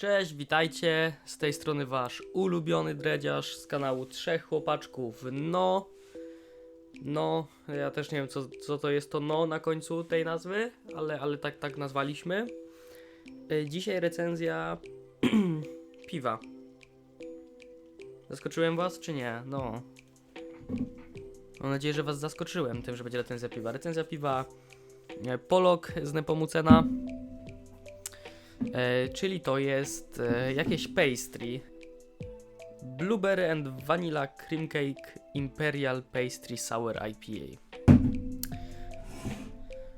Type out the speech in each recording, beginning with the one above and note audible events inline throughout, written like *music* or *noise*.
Cześć, witajcie. Z tej strony wasz ulubiony dredziarz z kanału Trzech Chłopaczków. No, no, ja też nie wiem co, co to jest to no na końcu tej nazwy, ale, ale tak, tak nazwaliśmy. E, Dzisiaj recenzja *clears throat* piwa. Zaskoczyłem was czy nie? No. Mam nadzieję, że was zaskoczyłem tym, że będzie recenzja piwa. Recenzja piwa e, Polok z Nepomucena. E, czyli to jest e, jakieś pastry. Blueberry and Vanilla Cream Cake Imperial Pastry Sour IPA.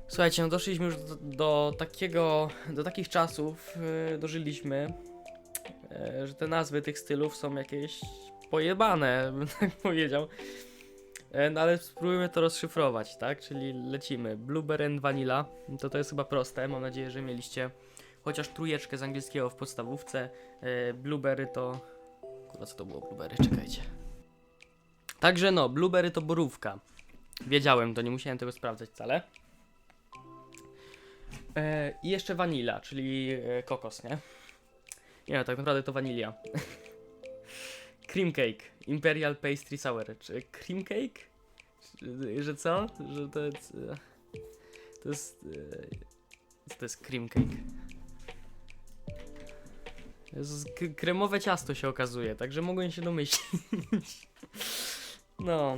Słuchajcie, no doszliśmy już do, do takiego, do takich czasów, e, dożyliśmy, e, że te nazwy tych stylów są jakieś pojebane, *laughs* bym tak powiedział. E, No ale spróbujmy to rozszyfrować, tak? Czyli lecimy. Blueberry and Vanilla, to to jest chyba proste, mam nadzieję, że mieliście chociaż trójeczkę z angielskiego w podstawówce. E, blueberry to. Kurwa, co to było blueberry? Czekajcie. Także no, blueberry to borówka. Wiedziałem to, nie musiałem tego sprawdzać wcale. E, I jeszcze vanilla, czyli e, kokos, nie? Nie, tak naprawdę to wanilia. *laughs* cream cake, Imperial Pastry Sour. Czy cream cake? Że co? Że to jest. To jest. to jest cream cake? Kremowe ciasto się okazuje, także mogłem się domyślić. *laughs* No,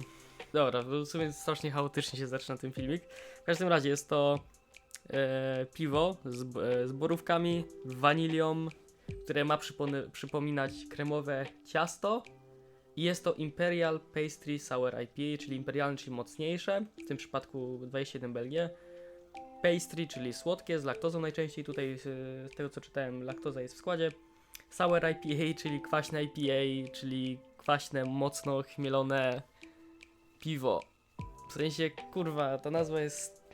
dobra, w sumie strasznie chaotycznie się zaczyna ten filmik. W każdym razie jest to e, piwo z, e, z borówkami, wanilią, które ma przypominać kremowe ciasto. I jest to Imperial Pastry Sour IPA, czyli imperialne, czyli mocniejsze, w tym przypadku 27 Belgie. Pastry, czyli słodkie, z laktozą najczęściej. Tutaj e, z tego co czytałem, laktoza jest w składzie. Sour IPA, czyli kwaśne IPA, czyli kwaśne, mocno chmielone piwo. W sensie, kurwa, ta nazwa jest.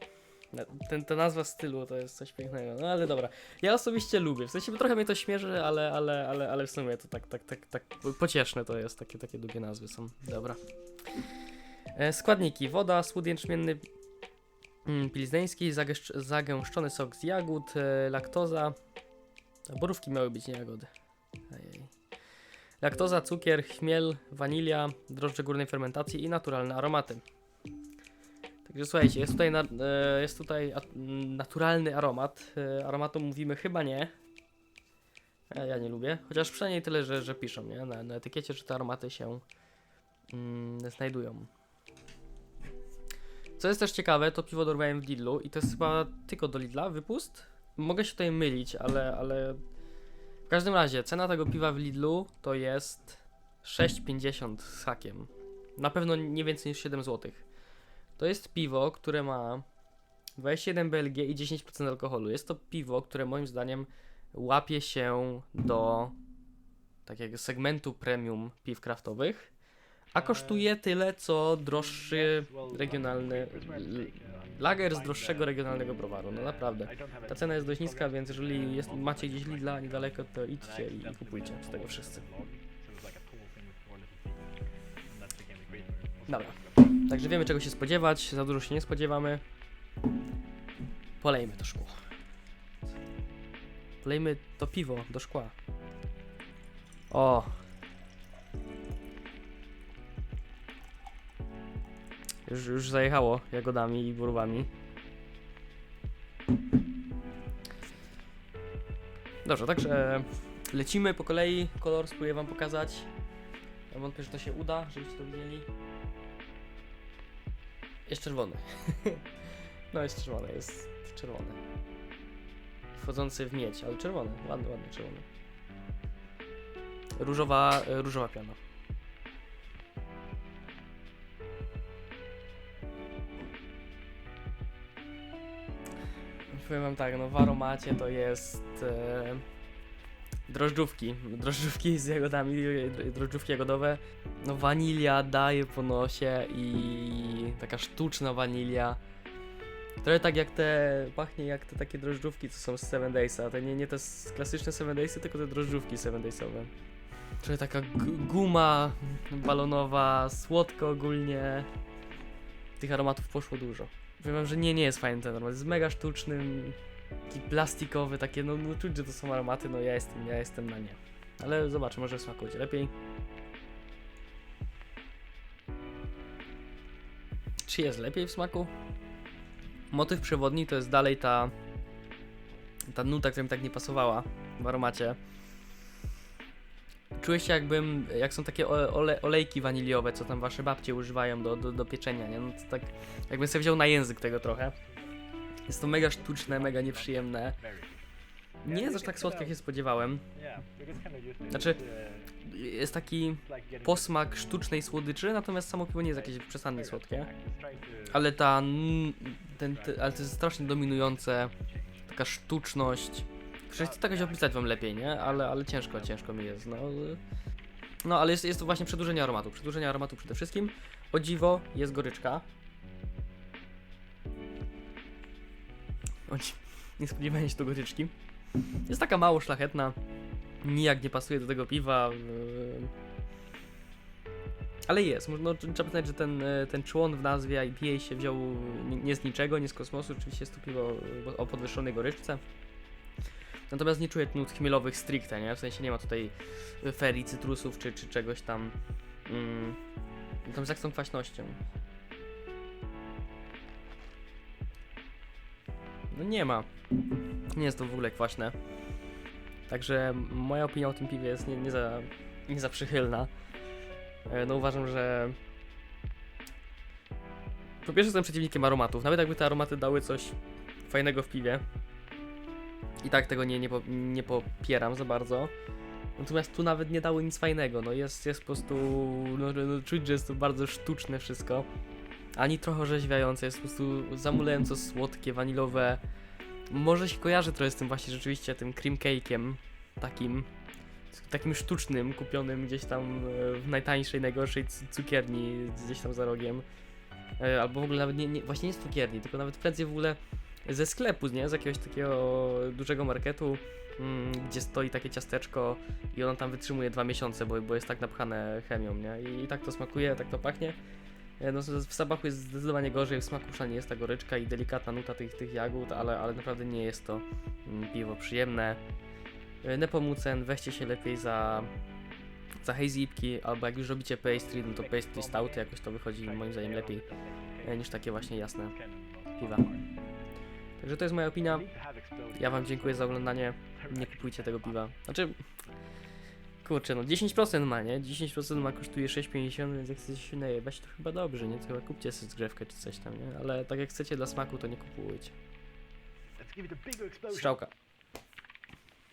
Ten, ta nazwa stylu to jest coś pięknego. No ale dobra. Ja osobiście lubię. W sensie trochę mnie to śmierzy, ale, ale, ale, ale w sumie to tak, tak, tak, tak pocieszne to jest. Takie, takie długie nazwy są. Dobra. E, składniki: woda, słód jęczmienny, mm, pilzneński, zagęszcz- zagęszczony sok z jagód, e, laktoza. A borówki miały być nie jagody. Ojej. Laktoza, cukier, chmiel, wanilia, drożdże górnej fermentacji i naturalne aromaty. Także słuchajcie, jest tutaj, na, e, jest tutaj a, m, naturalny aromat. E, aromatu mówimy chyba nie. Ja, ja nie lubię. Chociaż przynajmniej tyle, że, że piszą nie? Na, na etykiecie, że te aromaty się mm, znajdują. Co jest też ciekawe, to piwo dorwałem w Lidlu i to jest chyba tylko do Lidla wypust. Mogę się tutaj mylić, ale, ale w każdym razie, cena tego piwa w Lidlu to jest 6,50 z hakiem. Na pewno nie więcej niż 7 zł. To jest piwo, które ma 21 BLG i 10% alkoholu. Jest to piwo, które moim zdaniem łapie się do takiego segmentu premium piw kraftowych, a kosztuje tyle, co droższy regionalny lager z droższego regionalnego browaru. No naprawdę. Ta cena jest dość niska, więc jeżeli jest, macie gdzieś Lidla niedaleko, to idźcie i kupujcie z tego wszyscy. Dobra. Także wiemy czego się spodziewać, za dużo się nie spodziewamy. Polejmy to szkło. Polejmy to piwo do szkła. O. Już, już zajechało jagodami i borówami. Dobrze, także lecimy po kolei. Kolor spróbuję wam pokazać. Ja wątpię, że to się uda, żebyście to widzieli. Jest czerwony. *laughs* no jest czerwony, jest czerwony. Wchodzący w miedź, ale czerwony, ładny, ładny czerwony. Różowa, e, różowa piana. Powiem wam tak, no w aromacie to jest e, drożdżówki, drożdżówki z jagodami, drożdżówki jagodowe. No wanilia daje po nosie i taka sztuczna wanilia. Trochę tak jak te, pachnie jak te takie drożdżówki, co są z Seven Daysa. To nie, nie te klasyczne Seven Daysy, tylko te drożdżówki Seven Daysowe. Trochę taka gu- guma balonowa, słodko ogólnie. Tych aromatów poszło dużo. Powiem wam, że nie, nie jest fajny ten aromat. Jest mega sztuczny. taki plastikowy, takie, no, no czuć, że to są aromaty, no ja jestem, ja jestem na nie. Ale zobaczę, może w smaku będzie lepiej. Czy jest lepiej w smaku? Motyw przewodni to jest dalej ta ta nuta, która mi tak nie pasowała w aromacie. Czuję się jakbym, jak są takie ole, ole, olejki waniliowe, co tam wasze babcie używają do, do, do pieczenia, nie? No tak, jakbym sobie wziął na język tego trochę. Jest to mega sztuczne, mega nieprzyjemne. Nie jest aż tak słodkie, jak się spodziewałem. Znaczy, jest taki posmak sztucznej słodyczy, natomiast samo piwo nie jest jakieś przesadnie słodkie. Ale ta, ten, te, ale to jest strasznie dominujące, taka sztuczność. Przecież tak jakoś opisać wam lepiej, nie? Ale, ale ciężko, ciężko mi jest, no. No, ale jest, jest to właśnie przedłużenie aromatu. Przedłużenie aromatu przede wszystkim. O dziwo, jest goryczka. O nie spodziewałem się tu goryczki. Jest taka mało szlachetna. Nijak nie pasuje do tego piwa. yy. Ale jest. No, trzeba przyznać, że ten, e, ten człon w nazwie IPA się wziął nie, z niczego, nie z kosmosu. Oczywiście jest to piwo e, o podwyższonej goryczce. Natomiast nie czuję nut chmielowych stricte, nie? W sensie nie ma tutaj ferii, cytrusów czy, czy czegoś tam. Mm, jak z tą kwaśnością? No nie ma. Nie jest to w ogóle kwaśne. Także moja opinia o tym piwie jest nie, nie, za, nie za przychylna. E, No uważam, że po pierwsze jestem przeciwnikiem aromatów. Nawet jakby te aromaty dały coś fajnego w piwie. I tak tego nie, nie, po, nie popieram za bardzo. Natomiast tu nawet nie dały nic fajnego. No jest, jest po prostu. No, że- no, czuć, że jest to bardzo sztuczne wszystko. Ani trochę orzeźwiające, jest po prostu zamulająco słodkie, wanilowe. Może się kojarzy trochę z tym właśnie rzeczywiście tym cream cake'iem. Takim takim sztucznym, kupionym gdzieś tam e, w najtańszej, najgorszej cukierni gdzieś tam za rogiem. E, Albo w ogóle nawet nie, nie, właśnie nie z cukierni, tylko nawet prędzej w ogóle ze sklepu, nie? Z jakiegoś takiego dużego marketu, mm, gdzie stoi takie ciasteczko i ono tam wytrzymuje dwa miesiące, bo, bo jest tak napchane chemią, nie? I, i tak to smakuje, tak to pachnie. E, No, w zapachu jest zdecydowanie gorzej, w smaku przynajmniej jest ta goryczka i delikatna nuta tych, tych jagód, ale, ale naprawdę nie jest to mm, piwo przyjemne. E, Nepomucen, weźcie się lepiej za, za hazypki, albo jak już robicie pastry, no to pastry stouty jakoś to wychodzi moim zdaniem lepiej e, niż takie właśnie jasne piwa. Także to jest moja opinia. Ja wam dziękuję za oglądanie. Nie kupujcie tego piwa. Znaczy, kurczę, no 10% ma, nie? 10% ma kosztuje 6,50, więc jak chcecie się najebać, to chyba dobrze, nie? To chyba kupcie sobie zgrzewkę czy coś tam, nie? Ale tak jak chcecie dla smaku, to nie kupujcie. Strzałka.